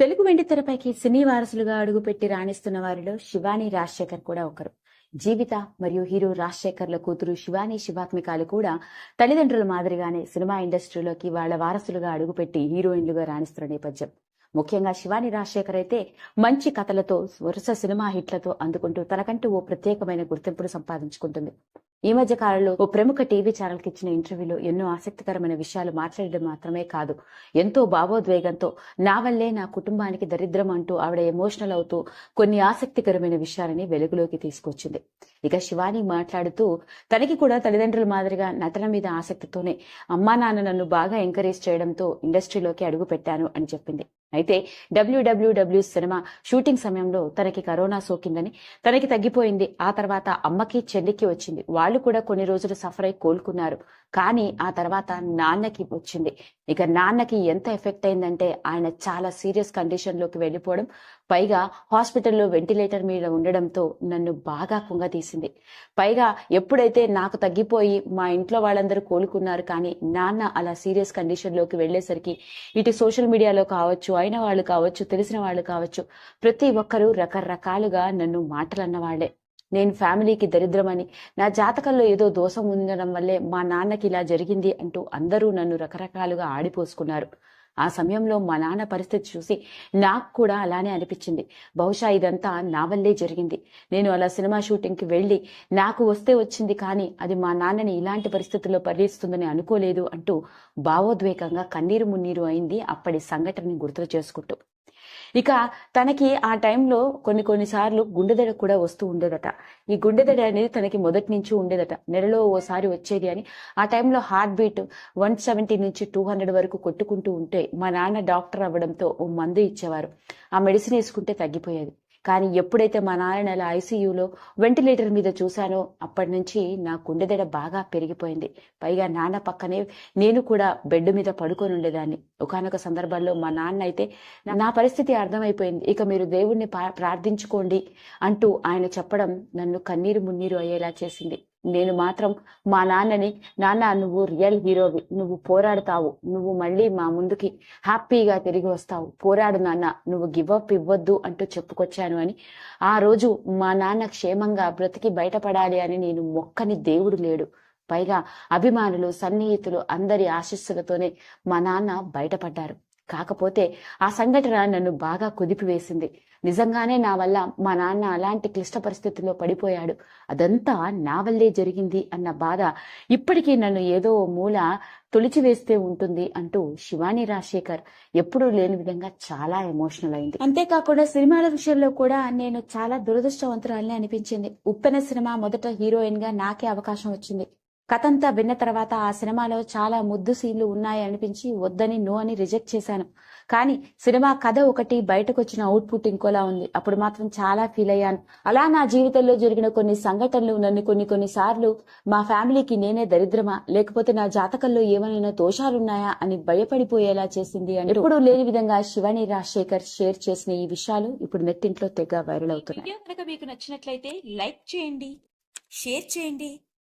తెలుగు వెండి తెరపైకి సినీ వారసులుగా అడుగుపెట్టి రాణిస్తున్న వారిలో శివాని రాజశేఖర్ కూడా ఒకరు. జీవిత మరియు హీరో రాజశేఖర్ల కూతురు శివాని శివాత్మికాలు కూడా తల్లిదండ్రుల మాదిరిగానే సినిమా ఇండస్ట్రీలోకి వాళ్ళ వారసులుగా అడుగుపెట్టి హీరోయిన్లుగా రాణిస్తున్న నేపథ్యం. ముఖ్యంగా శివాని రాజశేఖర్ అయితే మంచి కథలతో వరుస సినిమా హిట్లతో అందుకుంటూ తనకంటూ ఓ ప్రత్యేకమైన గుర్తింపును సంపాదించుకుంటుంది. ఈ మధ్య కాలంలో ఓ ప్రముఖ టీవీ ఛానల్కి ఇచ్చిన ఇంటర్వ్యూలో ఎన్నో ఆసక్తికరమైన విషయాలు మాట్లాడడం మాత్రమే కాదు. ఎంతో భావోద్వేగంతో నా వల్లే నా కుటుంబానికి దరిద్రం అంటూ ఆవిడ ఎమోషనల్ అవుతూ కొన్ని ఆసక్తికరమైన విషయాలని వెలుగులోకి తీసుకొచ్చింది. ఇక శివాని మాట్లాడుతూ తనకి కూడా తల్లిదండ్రుల మాదిరిగా నటన మీద ఆసక్తితోనే అమ్మా నాన్న నన్ను బాగా ఎంకరేజ్ చేయడంతో ఇండస్ట్రీలోకి అడుగు పెట్టాను అని చెప్పింది. అయితే డబ్ల్యూడబ్ల్యూడబ్ల్యూ సినిమా షూటింగ్ సమయంలో తనకి కరోనా సోకిందని తనకి తగ్గిపోయింది. ఆ తర్వాత అమ్మకి చెల్లికి వచ్చింది. వాళ్ళు కూడా కొన్ని రోజులు సఫర్ అయి కోలుకున్నారు. కానీ ఆ తర్వాత నాన్నకి వచ్చింది. ఇక నాన్నకి ఎంత ఎఫెక్ట్ అయిందంటే ఆయన చాలా సీరియస్ కండిషన్లోకి వెళ్ళిపోవడం పైగా హాస్పిటల్లో వెంటిలేటర్ మీద ఉండడంతో నన్ను బాగా కుంగతీసింది. పైగా ఎప్పుడైతే నాకు తగ్గిపోయి మా ఇంట్లో వాళ్ళందరూ కోలుకున్నారు కానీ నాన్న అలా సీరియస్ కండిషన్లోకి వెళ్ళేసరికి ఇటు సోషల్ మీడియాలో కావచ్చు అయిన వాళ్ళు కావచ్చు తెలిసిన వాళ్ళు కావచ్చు ప్రతి ఒక్కరూ రకరకాలుగా నన్ను మాటలన్న వాళ్ళే నేను ఫ్యామిలీకి దరిద్రమని నా జాతకంలో ఏదో దోషం ఉండడం వల్లే మా నాన్నకి ఇలా జరిగింది అంటూ అందరూ నన్ను రకరకాలుగా ఆడిపోసుకున్నారు. ఆ సమయంలో మా నాన్న పరిస్థితి చూసి నాకు కూడా అలానే అనిపించింది. బహుశా ఇదంతా నా వల్లే జరిగింది. నేను అలా సినిమా షూటింగ్కి వెళ్ళి నాకు వస్తే వచ్చింది కానీ అది మా నాన్నని ఇలాంటి పరిస్థితుల్లో పరిగెత్తుందని అనుకోలేదు అంటూ భావోద్వేగంగా కన్నీరు మున్నీరు అయింది అప్పటి సంఘటనని గుర్తు చేసుకుంటూ ఇక తనకి ఆ టైంలో కొన్ని కొన్నిసార్లు గుండెదడ కూడా వస్తూ ఉండేదట. ఈ గుండెదడ అనేది తనకి మొదటి నుంచి ఉండేదట. నెలలో ఓసారి వచ్చేది అని. ఆ టైంలో హార్ట్ బీట్ వన్ సెవెంటీ నుంచి టూ హండ్రెడ్ వరకు కొట్టుకుంటూ ఉంటే మా నాన్న డాక్టర్ అవ్వడంతో ఓ మందు ఇచ్చేవారు. ఆ మెడిసిన్ వేసుకుంటే తగ్గిపోయేది. కానీ ఎప్పుడైతే మా నాన్న అలా ఐసీయూలో వెంటిలేటర్ మీద చూశానో అప్పటి నుంచి నా గుండెదడ బాగా పెరిగిపోయింది. పైగా నాన్న పక్కనే నేను కూడా బెడ్ మీద పడుకొని ఉండేదాన్ని. ఒకనొక సందర్భంలో మా నాన్న అయితే నా పరిస్థితి అర్థమైపోయింది. ఇక మీరు దేవుణ్ణి ప్రార్థించుకోండి అంటూ ఆయన చెప్పడం నన్ను కన్నీరు మున్నీరు అయ్యేలా చేసింది. నేను మాత్రం మా నాన్నని నాన్న నువ్వు రియల్ హీరోవి నువ్వు పోరాడతావు. నువ్వు మళ్ళీ మా ముందుకి హ్యాపీగా తిరిగి వస్తావు. పోరాడు నాన్న. నువ్వు గివప్ ఇవ్వద్దు అంటూ చెప్పుకొచ్చాను అని. ఆ రోజు మా నాన్న క్షేమంగా బ్రతికి బయటపడాలి అని నేను మొక్కని దేవుడు లేడు. పైగా అభిమానులు సన్నిహితులు అందరి ఆశీస్సులతోనే మా నాన్న బయటపడ్డారు. కాకపోతే ఆ సంఘటన నన్ను బాగా కుదిపివేసింది. నిజంగానే నా వల్ల మా నాన్న అలాంటి క్లిష్ట పరిస్థితుల్లో పడిపోయాడు. అదంతా నా వల్లే జరిగింది అన్న బాధ ఇప్పటికీ నన్ను ఏదో ఓ మూల తొలిచివేస్తే ఉంటుంది అంటూ శివాని రాజశేఖర్ ఎప్పుడూ లేని విధంగా చాలా ఎమోషనల్ అయింది. అంతేకాకుండా సినిమాల విషయంలో కూడా నేను చాలా దురదృష్టవంతురాలని అనిపించింది. ఉప్పెన సినిమా మొదట హీరోయిన్గా నాకే అవకాశం వచ్చింది. కథంతా విన్న తర్వాత ఆ సినిమాలో చాలా ముద్దు సీన్లు ఉన్నాయి అనిపించి వద్దని నో అని రిజెక్ట్ చేశాను. కానీ సినిమా కథ ఒకటి బయటకు వచ్చిన అవుట్పుట్ ఇంకోలా ఉంది. అప్పుడు మాత్రం చాలా ఫీల్ అయ్యాను. అలా నా జీవితంలో జరిగిన కొన్ని సంఘటనలు నన్ను కొన్ని కొన్ని సార్లు మా ఫ్యామిలీకి నేనే దరిద్రమా లేకపోతే నా జాతకంలో ఏమైనా దోషాలున్నాయా అని భయపడిపోయేలా చేసింది అని ఎప్పుడూ లేని విధంగా శివాని రాజశేఖర్ షేర్ చేసిన ఈ విషయాలు ఇప్పుడు నెట్టింట్లో తెగ వైరల్ అవుతున్నాయి. మీకు నచ్చినట్లయితే లైక్ చేయండి షేర్ చేయండి.